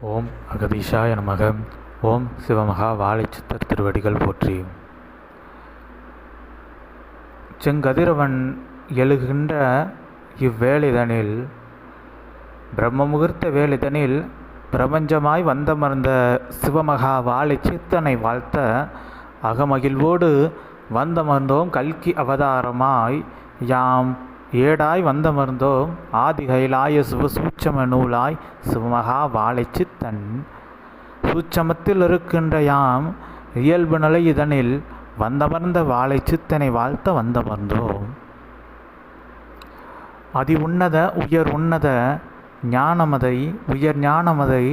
ஓம் அகதீஷாய நமக. ஓம் சிவமகா வாழைச்சித்தர் திருவடிகள் போற்றி. செங்கதிரவன் எழுகின்ற இவ்வேளிதனில் பிரம்ம முகூர்த்த வேளிதனில் பிரபஞ்சமாய் வந்தமர்ந்த சிவமகா வாழைச்சித்தனை வாழ்த்த அகமகிழ்வோடு வந்தமர்ந்தோம் கல்கி அவதாரமாய் யாம் ஏடாய் வந்த மருந்தோ கைலாய சிவசூட்சம நூலாய் சிவமகா வாழைச்சித்தன் சூட்சமத்தில் இருக்கின்ற யாம் இயல்பு நிலை இதனில் வந்தமர்ந்த வாழைச்சித்தனை வாழ்த்த வந்தமர்ந்தோ அதி உன்னத உயர் உன்னத ஞானமதை உயர் ஞானமதை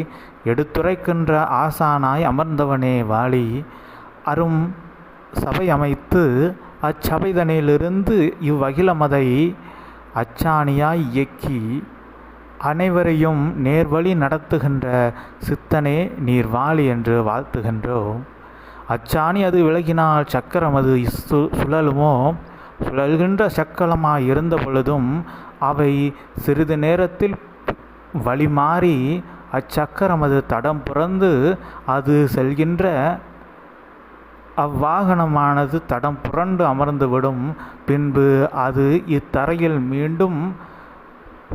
எடுத்துரைக்கின்ற ஆசானாய் அமர்ந்தவனே வாழி அரும் சபை அமைத்து அச்சபைதனிலிருந்து இவ்வகிலமதை அச்சாணியாய் இயக்கி அனைவரையும் நேர்வழி நடத்துகின்ற சித்தனே நீர் வாழி என்று வாழ்த்துகின்றோம் அச்சாணி அது விலகினால் சக்கரம் அது சு சுழலுமோ? சுழல்கின்ற சக்கரமாய் இருந்த பொழுதும் அவை சிறிது நேரத்தில் வழி மாறி அச்சக்கரம் அது தடம் புரந்து அது செல்கின்ற அவ்வாகனமானது தடம் புரண்டு அமர்ந்துவிடும். பின்பு அது இத்தரையில் மீண்டும்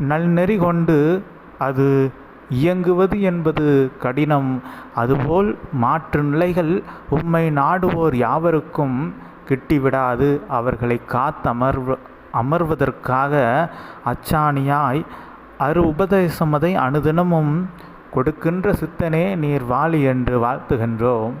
நல்நெறி கொண்டு அது இயங்குவது என்பது கடினம். அதுபோல் மாற்று நிலைகள் உம்மை நாடுவோர் யாவருக்கும் கிட்டிவிடாது. அவர்களை காத்தமர்வ அமர்வதற்காக அச்சாணியாய் அரு உபதேசமதை அனுதினமும் கொடுக்கின்ற சித்தனே நீர் வாழி என்று வாழ்த்துகின்றோம்.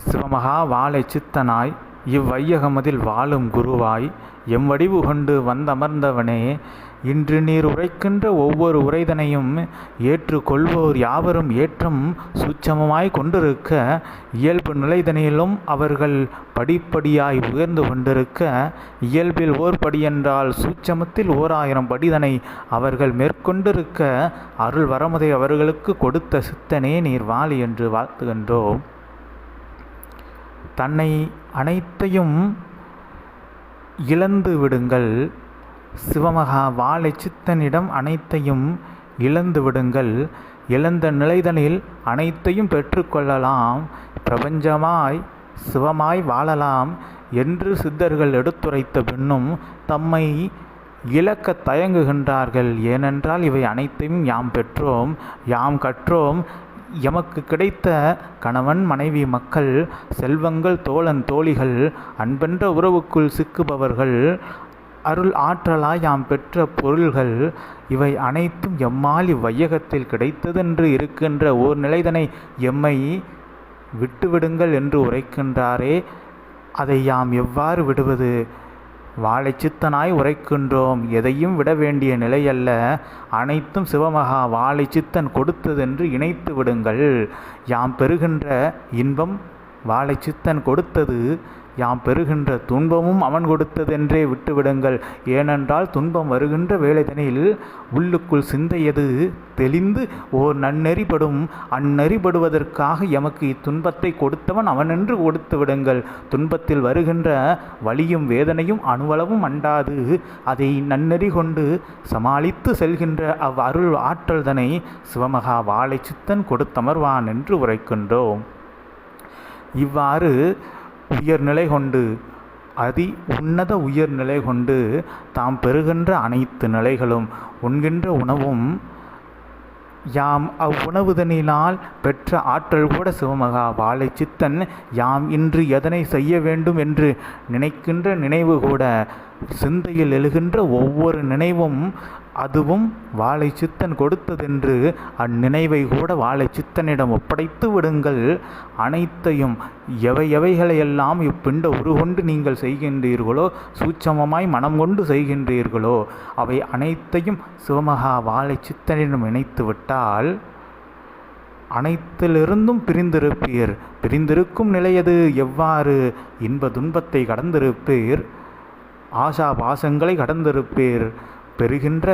சிவமகா வாழை சித்தனாய் இவ்வையகமதில் வாழும் குருவாய் எம்வடிவு கொண்டு வந்தமர்ந்தவனே இன்று நீர் உரைக்கின்ற ஒவ்வொரு உரைதனையும் ஏற்றுக்கொள்வோர் யாவரும் ஏற்றம் சூட்சமமாய் கொண்டிருக்க இயல்பு நிலைதனையிலும் அவர்கள் படிப்படியாய் உயர்ந்து கொண்டிருக்க இயல்பில் ஓர் படியென்றால் சூட்சமத்தில் ஓர் ஆயிரம் படிதனை அவர்கள் மேற்கொண்டிருக்க அருள் வரமுதை அவர்களுக்கு கொடுத்த சித்தனே நீர் வாழி என்று வாழ்த்துகின்றோம். தன்னை அனைத்தையும் இழந்து விடுங்கள். சிவமகா வாழை சித்தனிடம் அனைத்தையும் இழந்து விடுங்கள். இழந்த நிலைதனில் அனைத்தையும் பெற்றுக்கொள்ளலாம். பிரபஞ்சமாய் சிவமாய் வாழலாம் என்று சித்தர்கள் எடுத்துரைத்த பின்னும் தம்மை இழக்க தயங்குகின்றார்கள். ஏனென்றால் இவை அனைத்தையும் யாம் பெற்றோம் யாம் கற்றோம். எமக்கு கிடைத்த கணவன் மனைவி மக்கள் செல்வங்கள் தோழன் தோழிகள் அன்பென்ற உறவுக்குள் சிக்குபவர்கள் அருள் ஆற்றலாய் யாம் பெற்ற பொருள்கள் இவை அனைத்தும் எம்மால் இவ்வையகத்தில் கிடைத்ததென்று இருக்கின்ற ஓர் நிலைதனை எம்மை விட்டுவிடுங்கள் என்று உரைக்கின்றாரே அதை யாம் எவ்வாறு விடுவது? வாழை சித்தனாய் உரைக்கின்றோம். எதையும் விட வேண்டிய நிலையல்ல. அனைத்தும் சிவமகா வாழை சித்தன் கொடுத்ததென்று இணைத்து விடுங்கள். யாம் பெறுகின்ற இன்பம் வாழை சித்தன் கொடுத்தது. யாம் பெறுகின்ற துன்பமும் அவன் கொடுத்ததென்றே விட்டுவிடுங்கள். ஏனென்றால் துன்பம் வருகின்ற வேலைதனில் உள்ளுக்குள் சிந்தையது தெளிந்து ஓர் நன்னெறிபடும். அந்நெறிபடுவதற்காக எமக்கு இத்துன்பத்தை கொடுத்தவன் அவனென்று கொடுத்து விடுங்கள் துன்பத்தில் வருகின்ற வலியும் வேதனையும் அணுவளவும் அண்டாது. அதை நன்னெறி கொண்டு சமாளித்து செல்கின்ற அவ் அருள் ஆற்றல்தனை சிவமகா வாழை சித்தன் கொடுத்தமர்வான் என்று உரைக்கின்றோம். இவ்வாறு உயர்நிலை கொண்டு அதி உன்னத உயர்நிலை கொண்டு தாம் பெறுகின்ற அனைத்து நிலைகளும் உண்கின்ற உணவும் யாம் அவ்வுணவுதனினால் பெற்ற ஆற்றல் கூட சிவமகா வாழை சித்தன் யாம் இன்று எதனை செய்ய வேண்டும் என்று நினைக்கின்ற நினைவு கூட சிந்தையில் எழுகின்ற ஒவ்வொரு நினைவும் அதுவும் வாழை சித்தன் கொடுத்ததென்று அந்நினைவை கூட வாழை சித்தனிடம் ஒப்படைத்து விடுங்கள். அனைத்தையும் எவை எவைகளையெல்லாம் இப்பிண்ட உருகொண்டு நீங்கள் செய்கின்றீர்களோ சூட்சமமாய் மனம் கொண்டு செய்கின்றீர்களோ அவை அனைத்தையும் சிவமகா வாழை சித்தனிடம் இணைத்து விட்டால் அனைத்திலிருந்தும் பிரிந்திருப்பீர். பிரிந்திருக்கும் நிலையது எவ்வாறு? இன்ப துன்பத்தை கடந்திருப்பீர். ஆசா பாசங்களை கடந்திருப்பீர். பெறுகின்ற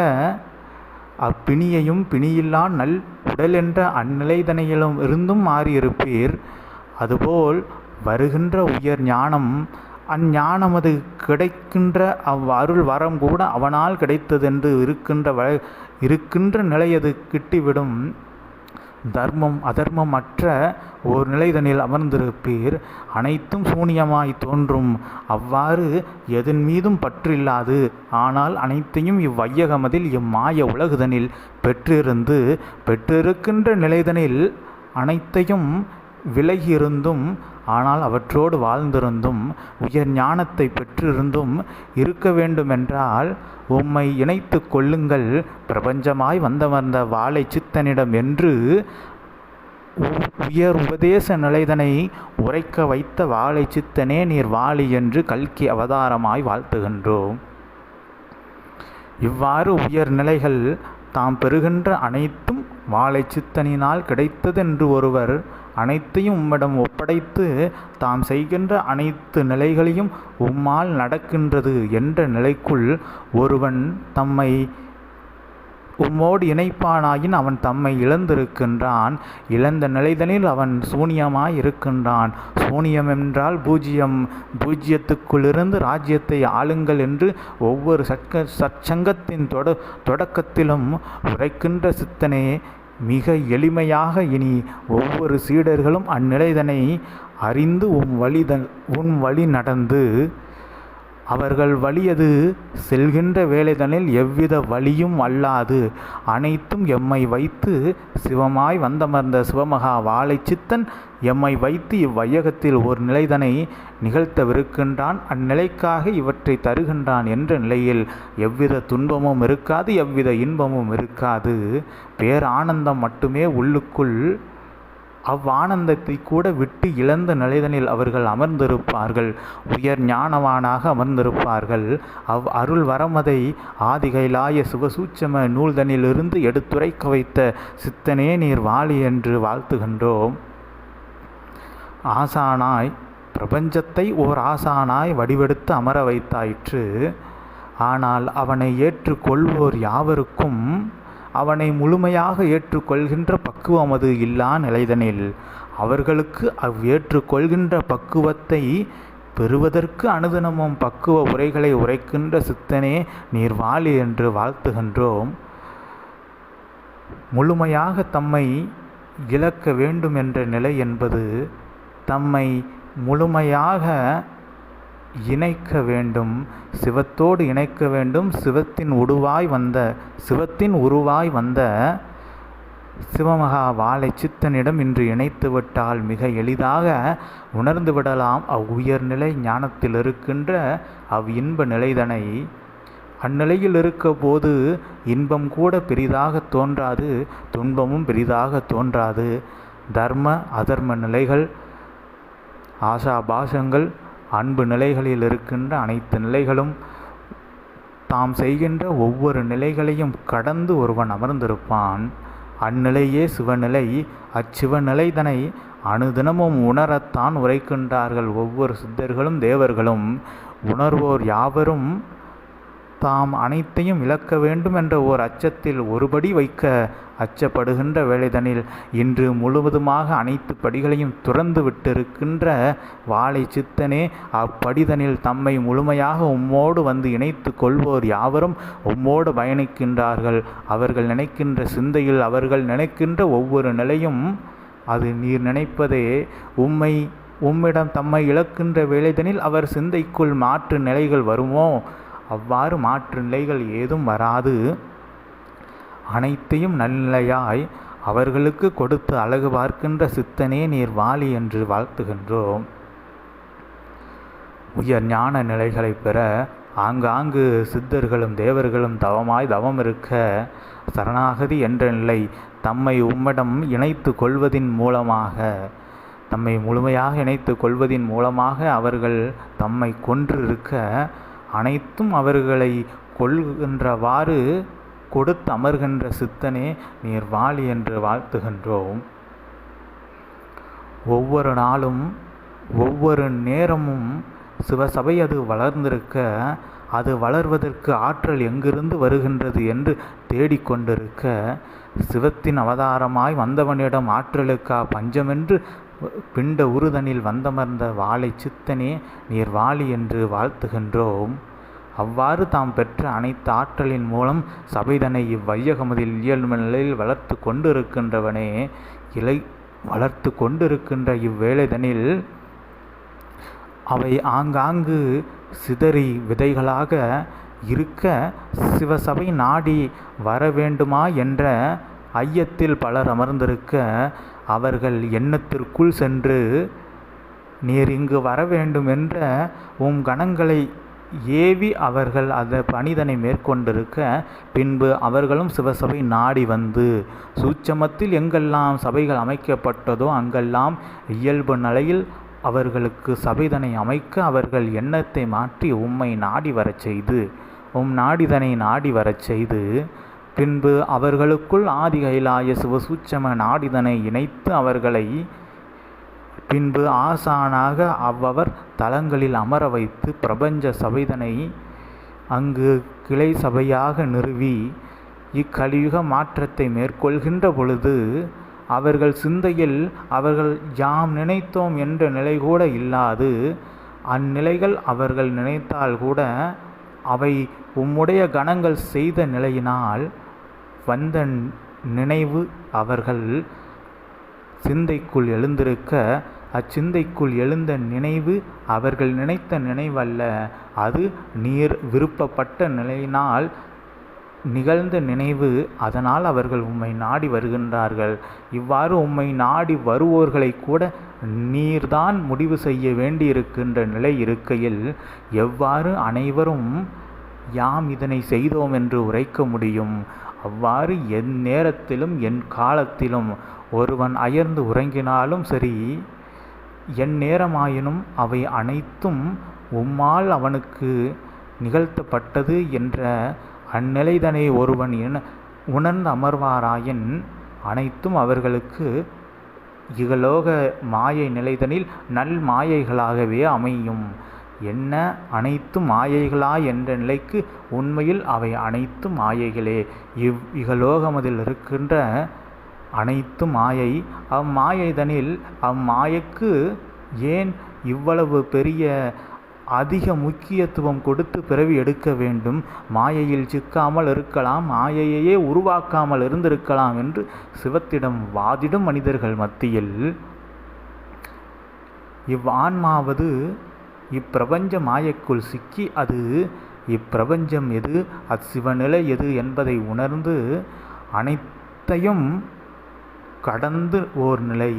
அப்பிணியையும் பிணியில்லா நல் உடல் என்ற அந்நிலைதனையிலும் இருந்தும் மாறியிருப்பீர். அதுபோல் வருகின்ற உயர் ஞானம் அஞ்ஞானம் அது கிடைக்கின்ற அவ் அருள் வரம் கூட அவனால் கிடைத்ததென்று இருக்கின்ற வ இருக்கின்ற நிலையது கிட்டிவிடும். தர்மம் அதர்மம் அற்ற ஓர் நிலைதனில் அமர்ந்திருப்பீர். அனைத்தும் சூனியமாய் தோன்றும். அவ்வாறு எதன் மீதும் பற்றில்லாது. ஆனால் அனைத்தையும் இவ்வையகமதில் இம்மாய உலகுதனில் பெற்றிருந்து பெற்றிருக்கின்ற நிலைதனில் அனைத்தையும் விலகியிருந்தும் ஆனால் அவற்றோடு வாழ்ந்திருந்தும் உயர் ஞானத்தை பெற்றிருந்தும் இருக்க வேண்டுமென்றால் உம்மை இணைத்து கொள்ளுங்கள். பிரபஞ்சமாய் வந்தமர்ந்த வாழை சித்தனிடம் என்று உ- உயர் உபதேச நிலைதனை உரைக்க வைத்த வாழை சித்தனே நீர் வாழி என்று கல்கி அவதாரமாய் வாழ்த்துகின்றோம். இவ்வாறு உயர் நிலைகள் தாம் பெறுகின்ற அனைத்தும் வாழை சித்தனினால் கிடைத்ததென்று ஒருவர் அனைத்தையும் உம்மிடம் ஒப்படைத்து தாம் செய்கின்ற அனைத்து நிலைகளையும் உம்மால் நடக்கின்றது என்ற நிலைக்குள் ஒருவன் தம்மை உம்மோடு இணைப்பானாயின் அவன் தம்மை இழந்திருக்கின்றான். இழந்த நிலைதனில் அவன் சூனியமாய் இருக்கின்றான். சூனியம் என்றால் பூஜ்ஜியம் பூஜ்ஜியத்துக்குள்ளிருந்து ராஜ்யத்தை ஆளுங்கள் என்று ஒவ்வொரு சட்க சற்சங்கத்தின் தொட தொடக்கத்திலும் உரைக்கின்ற சித்தனே மிக எளிமையாக இனி ஒவ்வொரு சீடர்களும் அந்நிலைதனை அறிந்து உம் வழித உன் வழி நடந்து அவர்கள் வலியது செல்கின்ற வேலைதனில் எவ்வித வழியும் அல்லாது அனைத்தும் எம்மை வைத்து சிவமாய் வந்தமர்ந்த சிவமகா வாழை சித்தன் எம்மை வைத்து இவ்வையகத்தில் ஒரு நிலைதனை நிகழ்த்தவிருக்கின்றான். அந்நிலைக்காக இவற்றை தருகின்றான் என்ற நிலையில் எவ்வித துன்பமும் இருக்காது எவ்வித இன்பமும் இருக்காது. பேரானந்தம் மட்டுமே உள்ளுக்குள் அவ்வானந்தத்தை கூட விட்டு இழந்த நிலைதனில் அவர்கள் அமர்ந்திருப்பார்கள். உயர் ஞானவானாக அமர்ந்திருப்பார்கள். அவ் அருள் வரமதை ஆதிகைலாய சிவசூட்சம நூல்தனிலிருந்து எடுத்துரைக்க வைத்த சித்தனே நீர் வாழி என்று வாழ்த்துகின்றோம். ஆசானாய் பிரபஞ்சத்தை ஓர் ஆசானாய் வடிவெடுத்து அமர வைத்தாயிற்று. ஆனால் அவனை ஏற்றுக்கொள்வோர் யாவருக்கும் அவனை முழுமையாக ஏற்றுக்கொள்கின்ற பக்குவம் அது இல்லா நிலைதனில். அவர்களுக்கு அவ் ஏற்றுக்கொள்கின்ற பக்குவத்தை பெறுவதற்கு அனுதினமும் பக்குவ உரைகளை உரைக்கின்ற சித்தனே நீர் வாழி என்று வாழ்த்துகின்றோம். முழுமையாக தம்மை இழக்க வேண்டும் என்ற நிலை என்பது தம்மை முழுமையாக இணைக்க வேண்டும். சிவத்தோடு இணைக்க வேண்டும். சிவத்தின் உருவாய் வந்த சிவத்தின் உருவாய் வந்த சிவமகா வாழை சித்தனிடம் இன்று இணைத்து விட்டால் மிக எளிதாக உணர்ந்து விடலாம். அவ் உயர்நிலை ஞானத்தில் இருக்கின்ற அவ் இன்ப நிலைதனை. அந்நிலையில் இருக்க போது இன்பம் கூட பெரிதாக தோன்றாது துன்பமும் பெரிதாக தோன்றாது. தர்ம அதர்ம நிலைகள் ஆசாபாசங்கள் அன்பு நிலைகளில் இருக்கின்ற அனைத்து நிலைகளும் தாம் செய்கின்ற ஒவ்வொரு நிலைகளையும் கடந்து ஒருவன் அமர்ந்திருப்பான். அந்நிலையே சிவநிலை அச்சிவநிலைதனை அனுதினமும் உணரத்தான் உரைக்கின்றார்கள் ஒவ்வொரு சித்தர்களும் தேவர்களும். உணர்வோர் யாவரும் தாம் அனைத்தையும் இழக்க வேண்டும் என்ற ஓர் அச்சத்தில் ஒருபடி வைக்க அச்சப்படுகின்ற வேலைதனில் இன்று முழுவதுமாக அனைத்து படிகளையும் துறந்து விட்டிருக்கின்ற வாழை சித்தனே அப்படிதனில் தம்மை முழுமையாக உம்மோடு வந்து இணைத்து கொள்வோர் யாவரும் உம்மோடு பயணிக்கின்றார்கள். அவர்கள் நினைக்கின்ற சிந்தையில் அவர்கள் நினைக்கின்ற ஒவ்வொரு நிலையும் அது நீர் நினைப்பதே. உம்மை உம்மிடம் தம்மை இழக்கின்ற வேளைதனில் அவர் சிந்தைக்குள் மாற்று நிலைகள் வருமோ? அவ்வாறு மாற்று நிலைகள் ஏதும் வராது. அனைத்தையும் நல்நிலையாய் அவர்களுக்கு கொடுத்து அழகு பார்க்கின்ற சித்தனே நீர் வாலி என்று வாழ்த்துகின்றோம். உயர் ஞான நிலைகளை பெற ஆங்காங்கு சித்தர்களும் தேவர்களும் தவமாய் தவம் இருக்க சரணாகதி என்ற நிலை தம்மை உம்மிடம் இணைத்து கொள்வதின் மூலமாக தம்மை முழுமையாக இணைத்து கொள்வதின் மூலமாக அவர்கள் தம்மை கொன்றிருக்க அனைத்தும் அவர்களை கொள்கின்றவாறு கொடுத்து அமர்கின்ற சித்தனே நீர் வாழி என்று வாழ்த்துகின்றோம். ஒவ்வொரு நாளும் ஒவ்வொரு நேரமும் சிவசபை அது வளர்ந்திருக்க அது வளர்வதற்கு ஆற்றல் எங்கிருந்து வருகின்றது என்று தேடிக்கொண்டிருக்க சிவத்தின் அவதாரமாய் வந்தவனிடம் ஆற்றலுக்கா பஞ்சமென்று பிண்ட உருதனில் வந்தமர்ந்த வாளை சித்தனே நீர் வாளி என்று வாழ்த்துகின்றோம். அவ்வாறு தாம் பெற்ற அனைத்து ஆற்றலின் மூலம் சபைதனை இவ்வையகமதில் இயல்பு நிலையில் வளர்த்து கொண்டிருக்கின்றவனே இலை வளர்த்து கொண்டிருக்கின்ற இவ்வேளைதனில் அவை ஆங்காங்கு சிதறி விதைகளாக இருக்க சிவசபை நாடி வர வேண்டுமா என்ற ஐயத்தில் பலர் அமர்ந்திருக்க அவர்கள் எண்ணத்திற்குள் சென்று நீர் இங்கு வர வேண்டும் என்ற உம் கணங்களை ஏவி அவர்கள் அந்த பணிதனை மேற்கொண்டிருக்க பின்பு அவர்களும் சிவசபை நாடி வந்து சூட்சமத்தில் எங்கெல்லாம் சபைகள் அமைக்கப்பட்டதோ அங்கெல்லாம் இயல்பு நிலையில் அவர்களுக்கு சபைதனை அமைக்க அவர்கள் எண்ணத்தை மாற்றி உம்மை நாடி வரச் செய்து உம் நாடிதனை நாடி வரச் செய்து பின்பு அவர்களுக்குள் ஆதி கைலாய சிவசூட்சம நாடிதனை இணைத்து அவர்களை பின்பு ஆசானாக அவ்வவர் தலங்களில் அமர வைத்து பிரபஞ்ச சபைதனை அங்கு கிளை சபையாக நிறுவி இக்கலியுக மாற்றத்தை மேற்கொள்கின்ற பொழுது அவர்கள் சிந்தையில் அவர்கள் யாம் நினைத்தோம் என்ற நிலை கூட இல்லாது அந்நிலைகள் அவர்கள் நினைத்தால் கூட அவை உம்முடைய கணங்கள் செய்த நிலையினால் வந்த நினைவு அவர்கள் சிந்தைக்குள் எழுந்திருக்க அச்சிந்தைக்குள் எழுந்த நினைவு அவர்கள் நினைத்த நினைவல்ல. அது நீர் விருப்பப்பட்ட நிலையினால் நிகழ்ந்த நினைவு அதனால் அவர்கள் உம்மை நாடி வருகின்றார்கள். இவ்வாறு உம்மை நாடி வருவோர்களை கூட நீர்தான் முடிவு செய்ய வேண்டியிருக்கின்ற நிலை இருக்கையில் எவ்வாறு அனைவரும் யாம் இதனை செய்தோம் என்று உரைக்க முடியும்? அவ்வாறு என் நேரத்திலும் என் காலத்திலும் ஒருவன் அயர்ந்து உறங்கினாலும் சரி என் நேரமாயினும் அவை அனைத்தும் உம்மால் அவனுக்கு நிகழ்த்தப்பட்டது என்ற அந்நிலைதனை ஒருவன் என உணர்ந்து அமர்வாராயின் அனைத்தும் அவர்களுக்கு இகலோக மாயை நிலைதனில் நல் மாயைகளாகவே அமையும். என்ன அனைத்து மாயைகளா என்ற நிலைக்கு உண்மையில் அவை அனைத்து மாயைகளே. இவ் இகலோகமதில் இருக்கின்ற அனைத்து மாயை அம்மாயைதனில் அம்மாயைக்கு ஏன் இவ்வளவு பெரிய அதிக முக்கியத்துவம் கொடுத்து பிறவி எடுக்க வேண்டும்? மாயையில் சிக்காமல் இருக்கலாம் மாயையே உருவாக்காமல் இருந்திருக்கலாம் என்று சிவத்திடம் வாதிடும் மனிதர்கள் மத்தியில் இவ்வான்மாவது இப்பிரபஞ்ச மாயைக்குள் சிக்கி அது இப்பிரபஞ்சம் எது அச்சிவநிலை எது என்பதை உணர்ந்து அனைத்தையும் கடந்து ஓர் நிலை.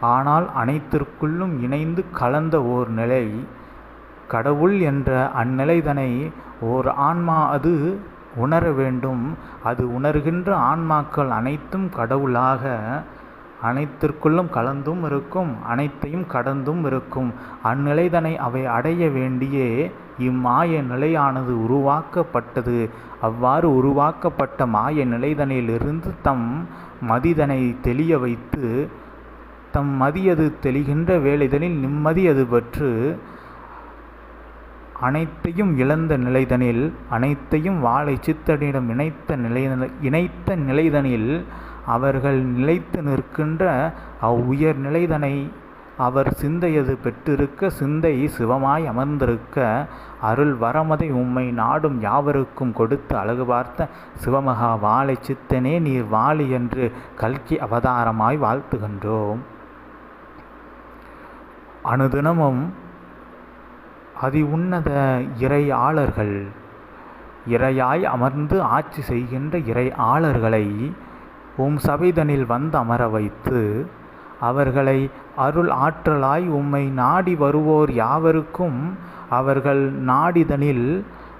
ஆனால் அனைத்திற்குள்ளும் இணைந்து கலந்த ஓர் நிலை. கடவுள் என்ற அந்நிலைதனை ஓர் ஆன்மா அது உணர வேண்டும். அது உணர்கின்ற ஆன்மாக்கள் அனைத்தும் கடவுளாக அனைத்திற்குள்ளும் கலந்தும் இருக்கும் அனைத்தையும் கடந்தும் இருக்கும். அந்நிலைதனை அவை அடைய வேண்டியே இம்மாய நிலையானது உருவாக்கப்பட்டது. அவ்வாறு உருவாக்கப்பட்ட மாய நிலைதனிலிருந்து தம் மதிதனை தெளிய வைத்து தம் மதியது தெளிகின்ற வேலைதனில் நிம்மதி அது அனைத்தையும் இழந்த நிலைதனில் அனைத்தையும் வாழை சித்தனிடம் இணைத்த நிலை இணைத்த நிலைதனில் அவர்கள் நிலைத்து நிற்கின்ற அவ்வுயர் நிலைதனை அவர் சிந்தையது பெற்றிருக்க சிந்தை சிவமாய் அமர்ந்திருக்க அருள் வரமதை உம்மை நாடும் யாவருக்கும் கொடுத்து அழகு பார்த்த சிவமகா வாழை சித்தனே நீர் வாழி என்று கல்கி அவதாரமாய் வாழ்த்துகின்றோம். அனுதினமும் அதி உன்னத இறை ஆளர்கள் இறையாய் அமர்ந்து ஆட்சி செய்கின்ற இறை ஆளர்களை உம் சபைதனில் வந்து அமர வைத்து அவர்களை அருள் ஆற்றலாய் உம்மை நாடி வருவோர் யாவருக்கும் அவர்கள் நாடிதனில்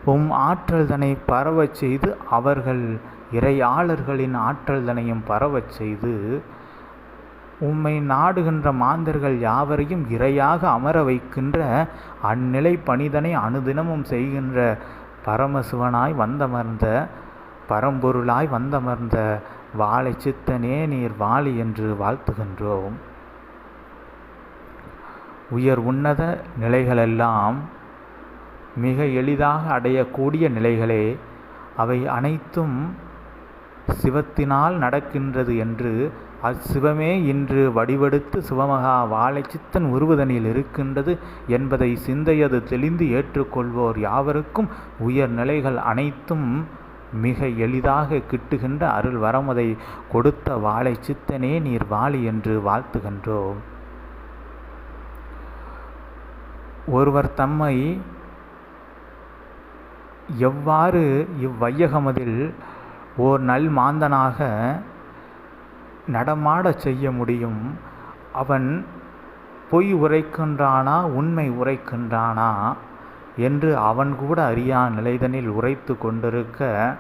உம் ஆற்றல்தனை பரவச் செய்து அவர்கள் இறையாளர்களின் ஆற்றல்தனையும் பரவச் செய்து உம்மை நாடுகின்ற மாந்தர்கள் யாவரையும் இரையாக அமர வைக்கின்ற அந்நிலை பணிதனை அனுதினமும் செய்கின்ற பரமசிவனாய் வந்தமர்ந்த பரம்பொருளாய் வந்தமர்ந்த வாழை சித்தனே நீர் வாழி என்று வாழ்த்துகின்றோம். உயர் உன்னத நிலைகளெல்லாம் மிக எளிதாக அடையக்கூடிய நிலைகளே அவை அனைத்தும் சிவத்தினால் நடக்கின்றது என்று அச்சிவமே இன்று வடிவெடுத்து சிவமகா வாழைச்சித்தன் உருவதனில் இருக்கின்றது என்பதை சிந்தையது தெளிந்து ஏற்றுக்கொள்வோர் யாவருக்கும் உயர் நிலைகள் அனைத்தும் மிக எளிதாக கிட்டுகின்ற அருள் வரமுதை கொடுத்த வாழை சித்தனே நீர் வாழி என்று வாழ்த்துகின்றோம் ஒருவர் தம்மை எவ்வாறு இவ்வையகமதில் ஓர் நல் மாந்தனாக நடமாடச் செய்ய முடியும்? அவன் பொய் உரைக்கின்றானா உண்மை உரைக்கின்றானா? என்று அவன் கூட அறியா நிலைதனில் உரைத்து கொண்டிருக்க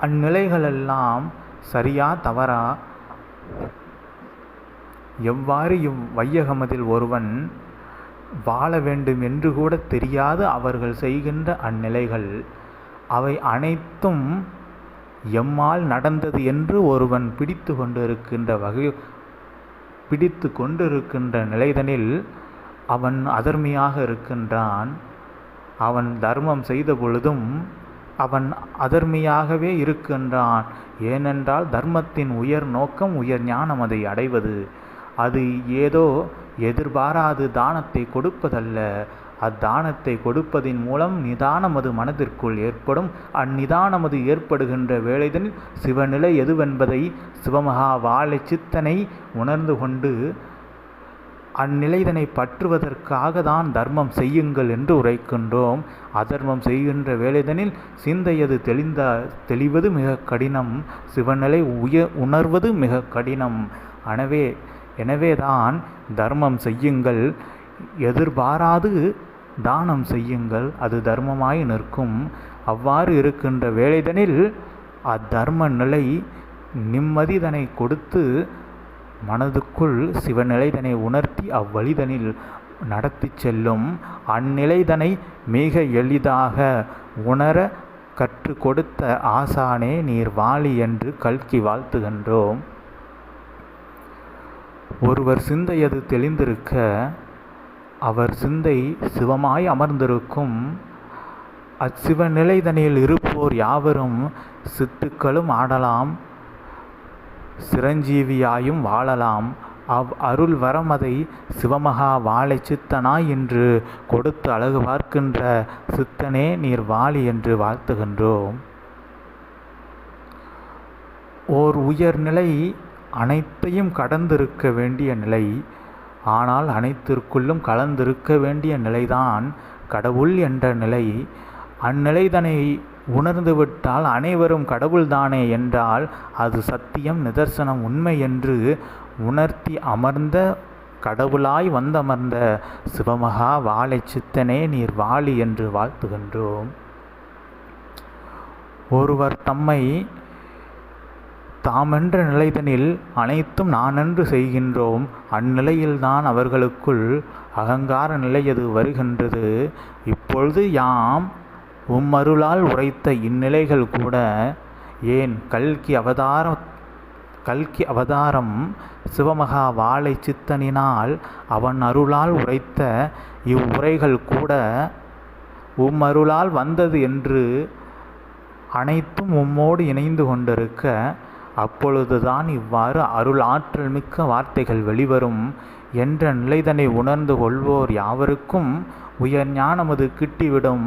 அந்நிலைகளெல்லாம் சரியா தவறா? எவ்வாறு இவ் வையகமதில் ஒருவன் வாழ வேண்டும் என்று கூட தெரியாது அவர்கள் செய்கின்ற அந்நிலைகள். அவை அனைத்தும் எம்மால் நடந்தது என்று ஒருவன் பிடித்து கொண்டிருக்கின்ற வகை பிடித்து கொண்டிருக்கின்ற நிலைதனில் அவன் அதர்மியாக இருக்கின்றான். அவன் தர்மம் செய்த பொழுதும் அவன் அதர்மியாகவே இருக்கின்றான். ஏனென்றால் தர்மத்தின் உயர் நோக்கம் உயர் ஞானம் அதை அடைவது. அது ஏதோ எதிர்பாராது தானத்தை கொடுப்பதல்ல. அத்தானத்தை கொடுப்பதின் மூலம் நிதானமது மனதிற்குள் ஏற்படும். அந்நிதானமது ஏற்படுகின்ற வேளைதனில் சிவநிலை எதுவென்பதை சிவமகா வாழை சித்தனை உணர்ந்து கொண்டு அந்நிலைதனை பற்றுவதற்காக தான் தர்மம் செய்யுங்கள் என்று உரைக்கின்றோம். அதர்மம் செய்கின்ற வேலைதனில் சிந்தையது தெளிந்த தெளிவது மிக கடினம். சிவநிலை உய உணர்வது மிக கடினம். எனவே எனவேதான் தர்மம் செய்யுங்கள். எதிர்பாராது தானம் செய்யுங்கள். அது தர்மமாய் நிற்கும். அவ்வாறு இருக்கின்ற வேலைதனில் அத்தர்ம நிலை நிம்மதிதனை கொடுத்து மனதுக்குள் சிவநிலைதனை உணர்த்தி அவ்வழிதனில் நடத்தி செல்லும் அந்நிலைதனை மிக எளிதாக உணர கற்றுக் கொடுத்த ஆசானே நீர் வாழி என்று கல்கி வாழ்த்துகின்றோம். ஒருவர் சிந்தையது தெளிந்திருக்க அவர் சிந்தை சிவமாய் அமர்ந்திருக்கும். அச்சிவ நிலைதனில் இருப்போர் யாவரும் சித்துக்களும் ஆடலாம். சிரஞ்சீவியாயும் வாழலாம். அவ் அருள் வரமதை சிவமகா வாழை சித்தனாய் என்று கொடுத்து அழகு பார்க்கின்ற சித்தனே நீர் வாழி என்று வாழ்த்துகின்றோம். ஓர் உயர்நிலை அனைத்தையும் கடந்திருக்க வேண்டிய நிலை ஆனால் அனைத்திற்குள்ளும் கலந்திருக்க வேண்டிய நிலைதான் கடவுள் என்ற நிலை. அந்நிலைதனை உணர்ந்துவிட்டால் அனைவரும் கடவுள்தானே என்றால் அது சத்தியம் நிதர்சனம் உண்மை என்று உணர்த்தி அமர்ந்த கடவுளாய் வந்தமர்ந்த சிவமகா வாழை சித்தனே நீர் வாழி என்று வாழ்த்துகின்றோம். ஒருவர் தம்மை தாமென்ற நிலைதனில் அனைத்தும் நானென்று செய்கின்றோம். அந்நிலையில்தான் அவர்களுக்குள் அகங்கார நிலையது வருகின்றது. இப்பொழுது யாம் உம்மருளால் உரைத்த இந்நிலைகள் கூட ஏன் கல்கி அவதார கல்கி அவதாரம் சிவமகா வாழை சித்தனினால் அவன் அருளால் உரைத்த இவ்வுரைகள் கூட உம்மருளால் வந்தது என்று அனைத்தும் உம்மோடு இணைந்து கொண்டிருக்க அப்பொழுதுதான் இவ்வாறு அருள் ஆற்றல் மிக்க வார்த்தைகள் வெளிவரும் என்ற நிலைதனை உணர்ந்து கொள்வோர் யாவருக்கும் உயர் ஞானமது கிட்டிவிடும்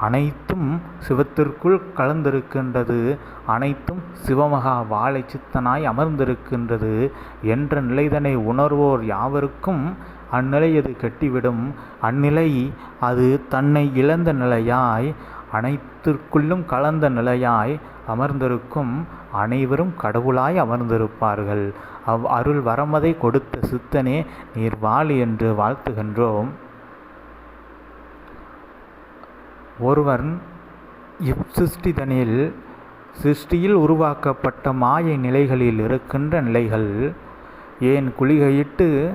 அனைத்தும் சிவத்திற்குள் கலந்திருக்கின்றது அனைத்தும் சிவமகா வாழை சித்தனாய் அமர்ந்திருக்கின்றது என்ற நிலைதனை உணர்வோர் யாவருக்கும் அந்நிலை அது கட்டிவிடும். அந்நிலை அது தன்னை இழந்த நிலையாய் அனைத்திற்குள்ளும் கலந்த நிலையாய் அமர்ந்திருக்கும். அனைவரும் கடவுளாய் அமர்ந்திருப்பார்கள். அவ் அருள் வரமதை கொடுத்த சித்தனே நீர் வாழ் என்று வாழ்த்துகின்றோம். ஒருவன் இவ்சிருஷ்டிதனில் சிருஷ்டியில் உருவாக்கப்பட்ட மாயை நிலைகளில் இருக்கின்ற நிலைகள் ஏன் குளிகையிட்டு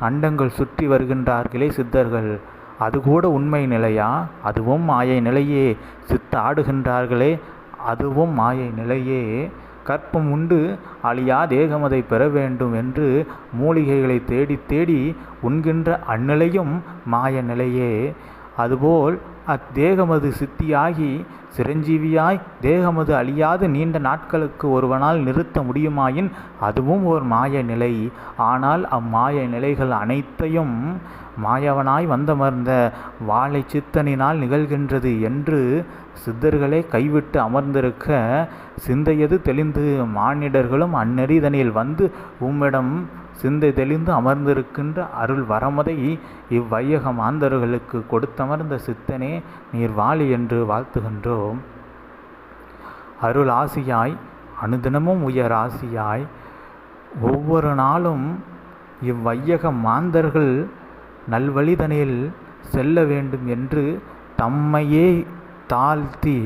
அண்டங்கள் சுற்றி வருகின்றார்களே சித்தர்கள்? அது கூட உண்மை நிலையா? அதுவும் மாயை நிலையே. சித்த ஆடுகின்றார்களே அதுவும் மாயை நிலையே. கற்பம் உண்டு அழியா தேகமதை பெற வேண்டும் என்று மூலிகைகளை தேடி தேடி உண்கின்ற அந்நிலையும் மாய நிலையே. அதுபோல் அத்தேகமது சித்தியாகி சிரஞ்சீவியாய் தேகமது அழியாது நீண்ட நாட்களுக்கு ஒருவனால் நிறுத்த முடியுமாயின் அதுவும் ஓர் மாய நிலை. ஆனால் அம்மாய நிலைகள் அனைத்தையும் மாயவனாய் வந்தமர்ந்த வாழை சித்தனினால் நிகழ்கின்றது என்று சித்தர்களே கைவிட்டு அமர்ந்திருக்க சிந்தையது தெளிந்து மானிடர்களும் அந்நெறிதனில் வந்து உம்மிடம் சிந்தை தெளிந்து அமர்ந்திருக்கின்ற அருள் வரமதை இவ்வையக மாந்தர்களுக்கு கொடுத்தமர்ந்த சித்தனே நீர் வாழி என்று வாழ்த்துகின்றோம். அருள் ஆசியாய் அனுதினமும் உயர் ஆசியாய் ஒவ்வொரு நாளும் இவ்வையக மாந்தர்கள் நல்வழிதனில் செல்ல வேண்டும் என்று தம்மையே தாழ்த்தி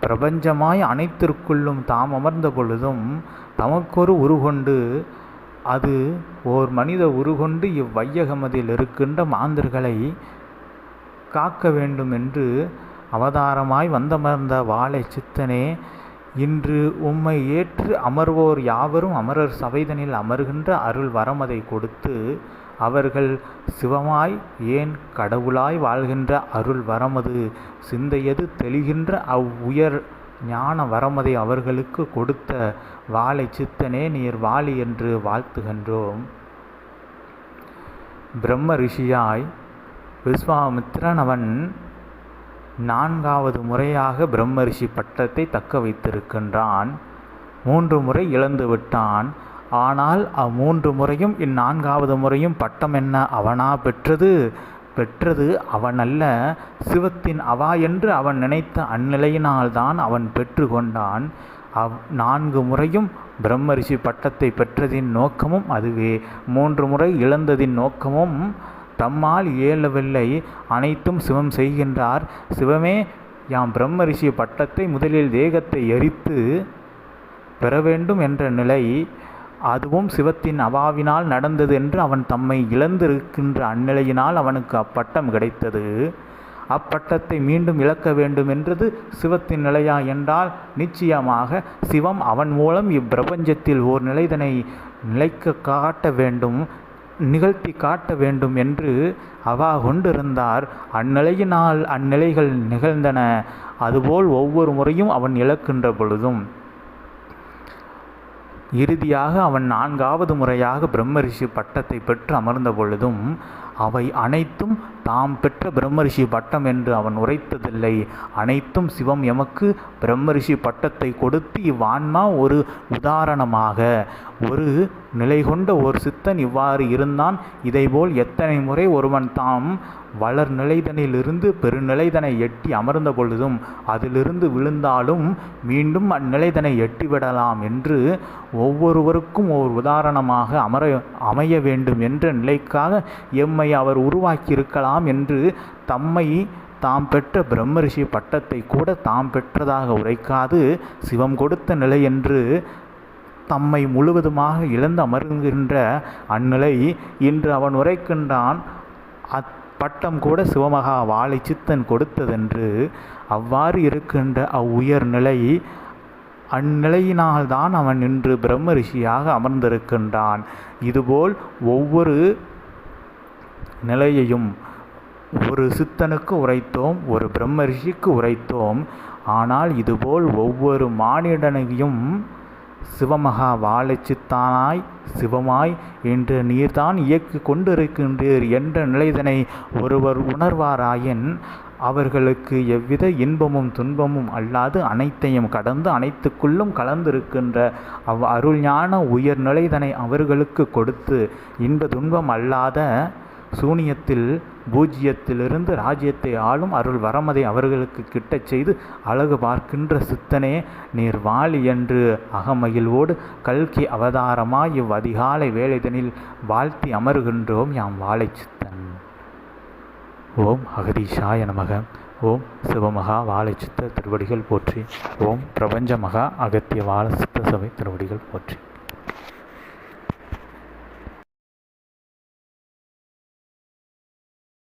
பிரபஞ்சமாய் அனைத்திற்குள்ளும் தாம் அமர்ந்த பொழுதும் தமக்கொரு உருகொண்டு அது ஓர் மனித உருகொண்டு இவ்வையகமதில் இருக்கின்ற மாந்தர்களை காக்க வேண்டும் என்று அவதாரமாய் வந்தமர்ந்த வாழை சித்தனே இன்று உம்மை ஏற்று அமர்வோர் யாவரும் அமரர் சபைதனில் அமர்கின்ற அருள் வரமதை கொடுத்து அவர்கள் சிவமாய் ஏன் கடவுளாய் வாழ்கின்ற அருள் வரமது? சிந்தையது தெளிகின்ற அவ்வுயர் ஞான வரமதை அவர்களுக்கு கொடுத்த வாழை சித்தனே நீர் வாளி என்று வாழ்த்துகின்றோம். பிரம்ம ரிஷியாய் விஸ்வாமித்ரன் அவன் நான்காவது முறையாக பிரம்ம ரிஷி பட்டத்தை தக்க வைத்திருக்கின்றான். மூன்று முறை இழந்து விட்டான். ஆனால் அம்மூன்று முறையும் இந்நான்காவது முறையும் பட்டம் என்ன அவனா பெற்றது? பெற்றது அவனல்ல. சிவத்தின் அவா என்று அவன் நினைத்த அந்நிலையினால்தான் அவன் பெற்று கொண்டான் அவ் நான்கு முறையும் பிரம்மரிஷி பட்டத்தை பெற்றதின் நோக்கமும் அதுவே. மூன்று முறை இழந்ததின் நோக்கமும் தம்மால் இயலவில்லை. அனைத்தும் சிவம் செய்கின்றார். சிவமே யாம் பிரம்மரிஷி பட்டத்தை முதலில் தேகத்தை எரித்து பெற வேண்டும் என்ற நிலை. அதுவும் சிவத்தின் அவாவினால் நடந்தது என்று அவன் தம்மை இழந்திருக்கின்ற அந்நிலையினால் அவனுக்கு அப்பட்டம் கிடைத்தது. அப்பட்டத்தை மீண்டும் இழக்க வேண்டும் என்றது சிவத்தின் நிலையா என்றால் நிச்சயமாக சிவம் அவன் மூலம் இப்பிரபஞ்சத்தில் ஓர் நிலைதனை நிலைக்க காட்ட வேண்டும் நிகழ்த்தி காட்ட வேண்டும் என்று அவா கொண்டிருந்தார். அந்நிலையினால் அந்நிலைகள் நிகழ்ந்தன. அதுபோல் ஒவ்வொரு முறையும் அவன் இழக்கின்ற பொழுதும். இறுதியாக அவன் நான்காவது முறையாக பிரம்மரிஷி பட்டத்தை பெற்று அமர்ந்த பொழுதும் அவை அனைத்தும் தாம் பெற்ற பிரம்மரிஷி பட்டம் என்று அவன் உரைத்ததில்லை. அனைத்தும் சிவம் எமக்கு பிரம்மரிஷி பட்டத்தை கொடுத்து இவ்வான்மா ஒரு உதாரணமாக. ஒரு நிலை கொண்ட ஒரு சித்தன் இவ்வாறு இருந்தான். இதைபோல் எத்தனை முறை ஒருவன் தாம் வளர் நிலைதனிலிருந்து பெருநிலைதனை எட்டி அமர்ந்த பொழுதும் அதிலிருந்து விழுந்தாலும் மீண்டும் அந்நிலைதனை எட்டிவிடலாம் என்று ஒவ்வொருவருக்கும் ஒரு உதாரணமாக அமர அமைய வேண்டும் என்ற நிலைக்காக எம்மை அவர் உருவாக்கியிருக்கலாம். என்று தம்மை தாம் பெற்ற பிரம்மரிஷி பட்டத்தை கூட தாம் பெற்றதாக உரைக்காது. சிவம் கொடுத்த நிலை என்று தம்மை முழுவதுமாக இழந்து அமர்கின்ற அந்நிலை இன்று அவன் உரைக்கின்றான். அத் பட்டம் கூட சிவமகா வாழை சித்தன் கொடுத்ததென்று. அவ்வாறு இருக்கின்ற அவ்வுயர் நிலை அந்நிலையினால்தான் அவன் இன்று பிரம்ம ரிஷியாக அமர்ந்திருக்கின்றான். இதுபோல் ஒவ்வொரு நிலையையும் ஒரு சித்தனுக்கு உரைத்தோம் ஒரு பிரம்மரிஷிக்கு உரைத்தோம். ஆனால் இதுபோல் ஒவ்வொரு மானிடனையும் சிவமகா வாழச்சித்தானாய் சிவமாய் என்று நீர்தான் இயக்கி கொண்டிருக்கின்றீர் என்ற நிலைதனை ஒருவர் உணர்வாராயின் அவர்களுக்கு எவ்வித இன்பமும் துன்பமும் அல்லாது அனைத்தையும் கடந்து அனைத்துக்குள்ளும் கலந்திருக்கின்ற அவ் அருள்ஞான உயர்நிலைதனை அவர்களுக்கு கொடுத்து இன்ப துன்பம் அல்லாத சூனியத்தில் பூஜ்யத்திலிருந்து ராஜ்யத்தை ஆளும் அருள் வரமதை அவர்களுக்கு கிட்டச் செய்து அழகு பார்க்கின்ற சித்தனே நீர் வாழி என்று அகமகிழ்வோடு கல்கி அவதாரமாய் இவ் அதிகாலை வேலைதனில் வாழ்த்தி அமர்கின்றோம் யாம் வாழை சித்தன். ஓம் அகதீஷாய நமக. ஓம் சிவமகா வாழை சித்த திருவடிகள் போற்றி. ஓம் பிரபஞ்ச மகா அகத்திய வாழ சித்த சபை திருவடிகள் போற்றி.